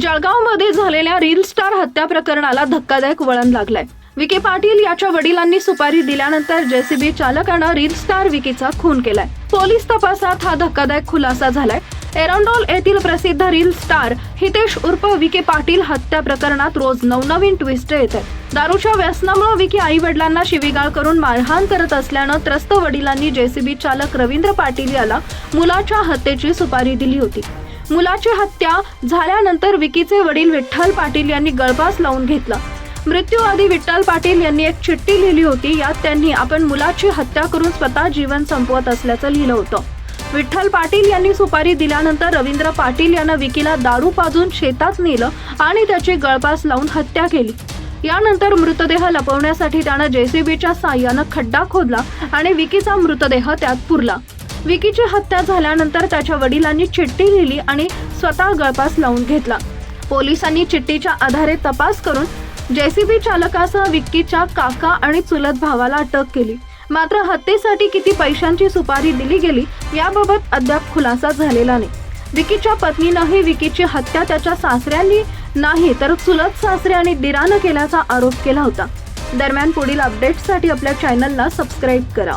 जळगावमध्ये झालेल्या reel star हत्या प्रकरणाला धक्कादायक वळण लागलाय. विके पाटील याच्या वडिलांनी सुपारी दिल्यानंतर जेसीबी चालकानं रील स्टार विकीचा खून केलाय. पोलीस तपासात हा धक्कादायक खुलासा झालाय. एरंडोल येथील प्रसिद्ध रील स्टार हितेश उर्फ विके पाटील हत्या प्रकरणात रोज नवनवीन ट्विस्ट येत आहे दारूच्या व्यसनामुळे विकी आई वडिलांना शिवीगाळ करून मारहाण करत असल्यानं त्रस्त वडिलांनी जेसीबी चालक रवींद्र पाटील याला मुलाच्या हत्येची सुपारी दिली होती. मुलाची हत्या झाल्यानंतर विकीचे वडील विठ्ठल पाटील यांनी गळफास लावून घेतला. मृत्यूआधी विठ्ठल पाटील यांनी एक चिठ्ठी लिहिली होती. यात त्यांनी आपण मुलाची हत्या करून स्वतः जीवन संपवत असल्याचं लिहिलं होतं. विठ्ठल पाटील यांनी सुपारी दिल्यानंतर रवींद्र पाटील यानं विकीला दारू पाजून शेतात नेलं आणि त्याची गळपास लावून हत्या केली. यानंतर मृतदेह लपवण्यासाठी त्यानं जेसीबीच्या साह्यानं खड्डा खोदला आणि विकीचा मृतदेह त्यात पुरला. विकीची हत्या झाल्यानंतर त्याच्या वडिलांनी चिठ्ठी लिहिली आणि स्वतः गळपास लावून घेतला. पोलिसांनी चिठ्ठीच्या आधारे तपास करून जेसीबी चालकासह विक्कीच्या काका आणि चुलत भावाला अटक केली. मात्र हत्येसाठी किती पैशांची सुपारी दिली गेली याबाबत अद्याप खुलासा झालेला नाही. विकीच्या पत्नीनंही विकीची हत्या त्याच्या सासऱ्यांनी नाही तर चुलत सासरे आणि दिरानं केल्याचा आरोप केला होता. दरम्यान पुढील अपडेट्ससाठी आपल्या चॅनलला सबस्क्राईब करा.